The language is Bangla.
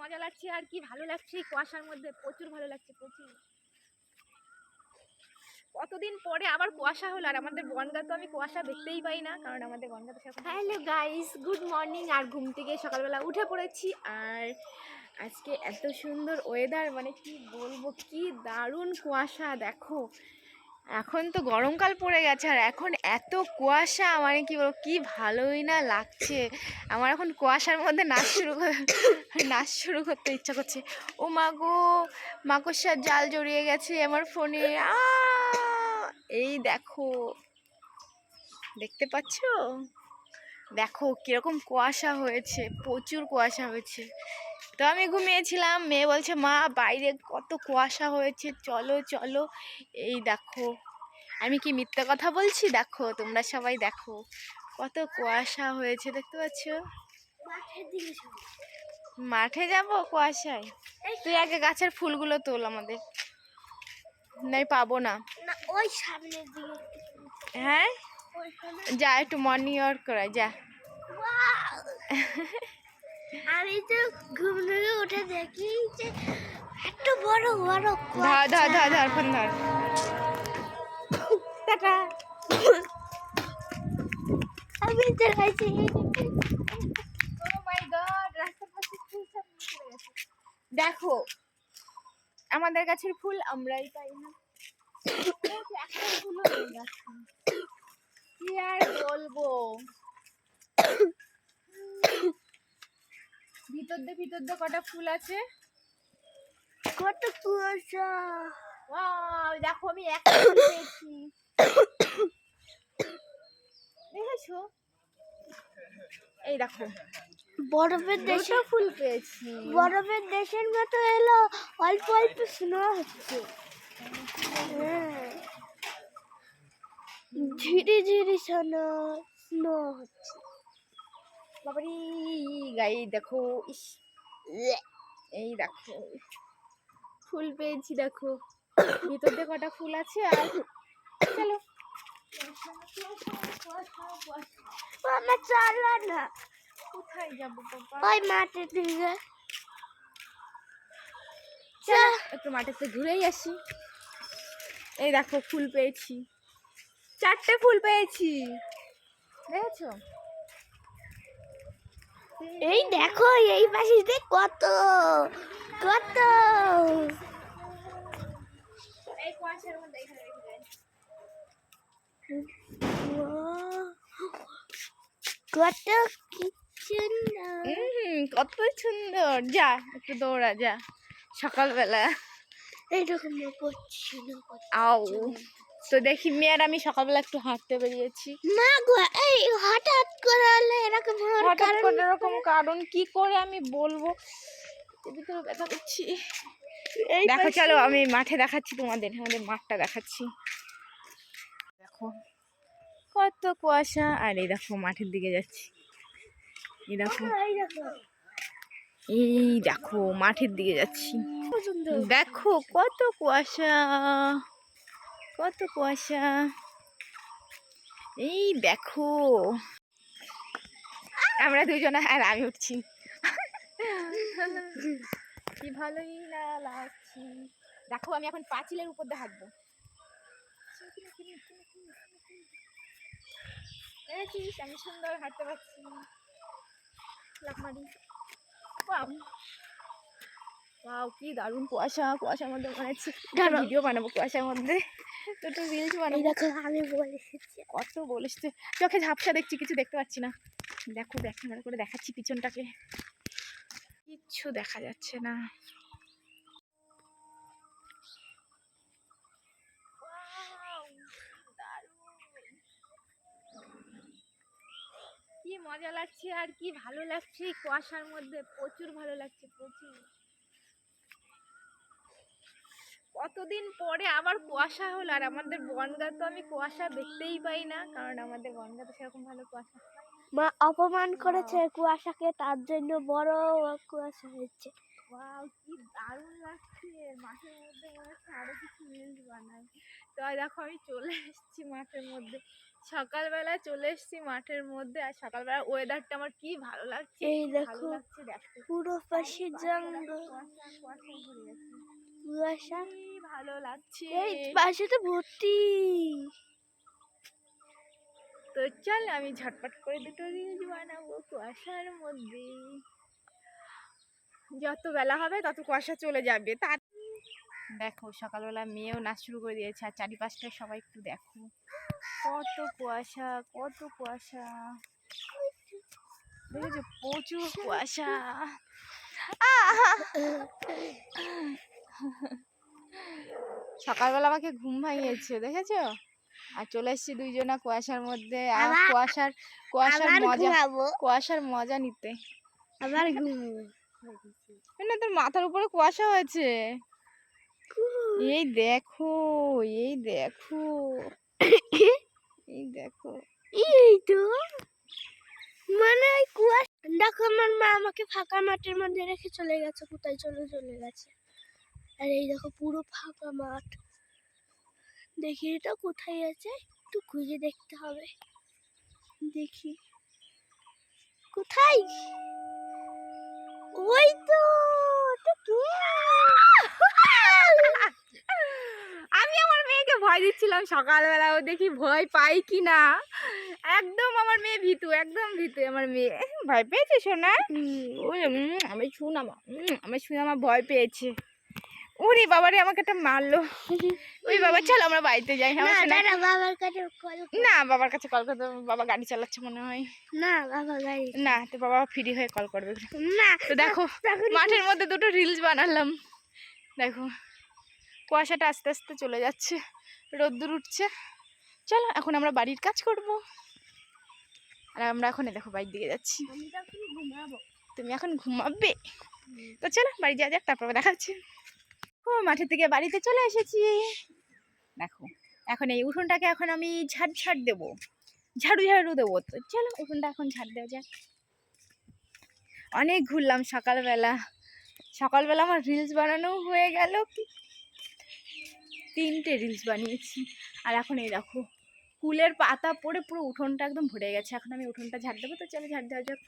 মজা লাগছে আর কি ভালো লাগছে। কুয়াশার মধ্যে প্রচুর ভালো লাগছে প্রচুর। কতদিন পরে আবার কুয়াশা হলো? আর আমাদের বনগা তো আমি কুয়াশা দেখতেই পাই না কারণ আমাদের বনগা তো হ্যালো গাইস গুড মর্নিং আর ঘুম থেকে সকালবেলা উঠে পড়েছি। আর আজকে এত সুন্দর ওয়েদার মানে কি বলব কি দারুণ কুয়াশা দেখো। এখন তো গরমকাল পড়ে গেছে আর এখন এত কুয়াশা মানে কি বলব, কি ভালোই না লাগছে। আমার এখন কুয়াশার মধ্যে নাচ শুরু নাচ শুরু করতে ইচ্ছা করছে। ও মা গো মাকড়সার জাল জড়িয়ে গেছে আমার ফোনে। এই দেখো। দেখতে পাচ্ছ? দেখো কীরকম কুয়াশা হয়েছে, প্রচুর কুয়াশা হয়েছে। তো আমি ঘুমিয়েছিলাম মেয়ে বলছে মা বাইরে কত কুয়াশা হয়েছে চলো চলো। এই দেখো আমি কি মিথ্যা কথা বলছি? দেখো তোমরা সবাই দেখো কত কুয়াশা হয়েছে দেখতে পাচ্ছ। মাঠে যাব কুয়াশায়? তুই আগে গাছের ফুলগুলো তোল আমাদের। নাই পাবো না। ওই সামনের দিকে হ্যাঁ? যা একটু মর্নিং ওয়ার্ক করা যা! আমি তো ঘুম থেকে উঠে দেখি যে এত বড় বড় ধর ধর ধর ধর ফোন ধর। টাটা। আমি দেখাইছি Oh। দেখো আমাদের গাছের ফুল আমরাই পাই না। কি আর বলব? ভিতর দিয়ে ভিতর দিয়ে কটা ফুল আছে? কত কুয়াশা Wow, দেখো আমি একটা ফুল পেয়েছি। দেখেছ? এই দেখো বরফের দেশে ফুল পেয়েছি। বরফের দেশের মতো এলো অল্প অল্প স্নো হচ্ছে। ঝিরি ঝিরি স্নো স্নো হচ্ছে। বাবারি গাই দেখো ইস। এই দেখো ফুল পেয়েছি দেখো। ভিতর দিয়ে কটা ফুল আছে আর চলো। আমার চলো না। কোথায় যাব বাবা? ওই মাঠের দিকে একটু মাঠেতে ঘুরেই আসি। এই দেখো ফুল পেয়েছি। চারটে ফুল পেয়েছি। দেখেছ? এই দেখো এই পাশে কত কত। কত কি সুন্দর কত সুন্দর। যা একটু দৌড়া যা। সকালবেলা। এইরকম করছি না আও। তো দেখি মেয়ের আমি সকালবেলা একটু হাঁটতে বেরিয়েছি। মা গো এই হঠাৎ করে হলে এরকম হঠাৎ করে এরকম কারণ কি করে আমি বলব? এদিকে ব্যথা করছি। এই দেখো চলো আমি মাঠে দেখাচ্ছি তোমাদের আমাদের মাঠটা দেখাচ্ছি। দেখো কত কুয়াশা। আর এই দেখো মাঠের দিকে যাচ্ছি। এই দেখো। এই দেখো। এই দেখো মাঠের দিকে যাচ্ছি। দেখো কত কুয়াশা। কত কুয়াশা। এই দেখো। আমরা দুজনে আর আমি উঠছি। কি ভালোই না লাগছি। দেখো আমি এখন পাঁচিলের উপর দিয়ে হাঁটবো। দেখেছিস আমি সুন্দর হাঁটতে পারছি। ওয়াও কি দারুণ কুয়াশা। কুয়াশার মধ্যে মনে হচ্ছে। ভিডিও বানাবো কুয়াশার মধ্যে। দুটো রিলস বানাবো। আমি বলে এসেছি কত বলিস চোখে ঝাপসা দেখছি কিছু দেখতে পাচ্ছি না। দেখো ক্যামেরা করে দেখাচ্ছি পিছনটাকে। কিচ্ছু দেখা যাচ্ছে না। কি মজা লাগছে আর কি ভালো লাগছে। কুয়াশার মধ্যে প্রচুর ভালো লাগছে প্রচুর। কতদিন পরে আবার কুয়াশা হলো? আর আমাদের বনগা তো আমি কুয়াশা দেখতেই পাই না কারণ আমাদের বনগা তো সেরকম ভালো কুয়াশা মা অপমান করেছে কুয়াশাকে তার জন্য বড় কুয়াশা হয়েছে। বাহ কি দারুণ লাগছে! মাঠের মধ্যে মনে হচ্ছে আরও কিছু রিলস বানাই। তো দেখো আমি চলে এসেছি মাঠের মধ্যে। সকালবেলা চলে এসেছি মাঠের মধ্যে আর সকালবেলা ওয়েদারটা আমার কি ভালো লাগছে এই দেখো, পুরো পাশে জঙ্গল। কুয়াশা কুয়াশায় ভরে গেছে। কুয়াশা। কি ভালো লাগছে। এই পাশে তো ভর্তি। তো চল আমি ঝটপট করে দুটো রিলস বানাবো কুয়াশার মধ্যে। যত বেলা হবে তত কুয়াশা চলে যাবে। তা দেখো সকালবেলা মেয়েও নাচ শুরু করে দিয়েছে আর চারিপাশটায় সবাই একটু দেখো। কত কুয়াশা কত কুয়াশা। দেখেছ প্রচুর কুয়াশা! সকালবেলা আমাকে ঘুম ভাঙিয়েছে দেখেছ? আর চলে এসেছি দুইজনা কুয়াশার মধ্যে আর কুয়াশার কুয়াশার মজা কুয়াশার মজা নিতে। আবার ঘুমাবো না তোর মাথার উপরে কুয়াশা হয়েছে। এই দেখো এই দেখো। এই দেখো। এই তো মানে কুয়াশা দেখো আমার মা আমাকে ফাঁকা মাঠের মধ্যে রেখে চলে গেছে কোথায় চলে চলে গেছে। আর এই দেখো পুরো ফাঁকা মাঠ। দেখি এটা কোথায় আছে? একটু খুঁজে দেখতে হবে। দেখি। কোথায়? ওই তো আমি আমার মেয়েকে ভয় দিচ্ছিলাম সকালবেলা। ও দেখি ভয় পাই কি না একদম আমার মেয়ে ভীতু একদম ভীতু আমার মেয়ে। ভয় পেয়েছে সোনা? আমি শুন আমার উম, আমি শুনে আমার ভয় পেয়েছে। ওরে বাবারে আমাকে একটা মারলো। ওই বাবা চল আমরা বাড়িতে যাই। বাবার কাছে কল না বাবার কাছে কল করতে বাবা গাড়ি চালাচ্ছে মনে হয়। না বাবা গাড়ি না তো বাবা ফ্রি হয়ে কল করবে। না তো দেখো মাঠের মধ্যে দুটো রিলস বানালাম। দেখো কুয়াশাটা আস্তে আস্তে চলে যাচ্ছে। রোদ্দুর উঠছে। চলো এখন আমরা বাড়ির কাজ করব। আর আমরা এখন দেখো বাড়ির দিকে যাচ্ছি। তুমি এখন ঘুমাবে? তো চলো বাড়ি যা যাক তারপর দেখা মাঠের থেকে বাড়িতে চলে এসেছি। দেখো, এখন এই উঠোনটাকে এখন আমি ঝাড় ঝাড় দেবো। ঝাড়ু ঝাড়ু দেবো। তো চলো, উঠোনটা এখন ঝাড় দেওয়া যাক। অনেক ঘুরলাম সকালবেলা। সকালবেলা আমার রিলস বানানো হয়ে গেল কি? তিনটে রিলস বানিয়েছি। আর এখন এই দেখো, কুলের পাতা পড়ে পুরো উঠোনটা একদম ভরে গেছে। এখন আমি উঠোনটা ঝাড় দেবো। তো চলো, ঝাড় দেওয়া যাক।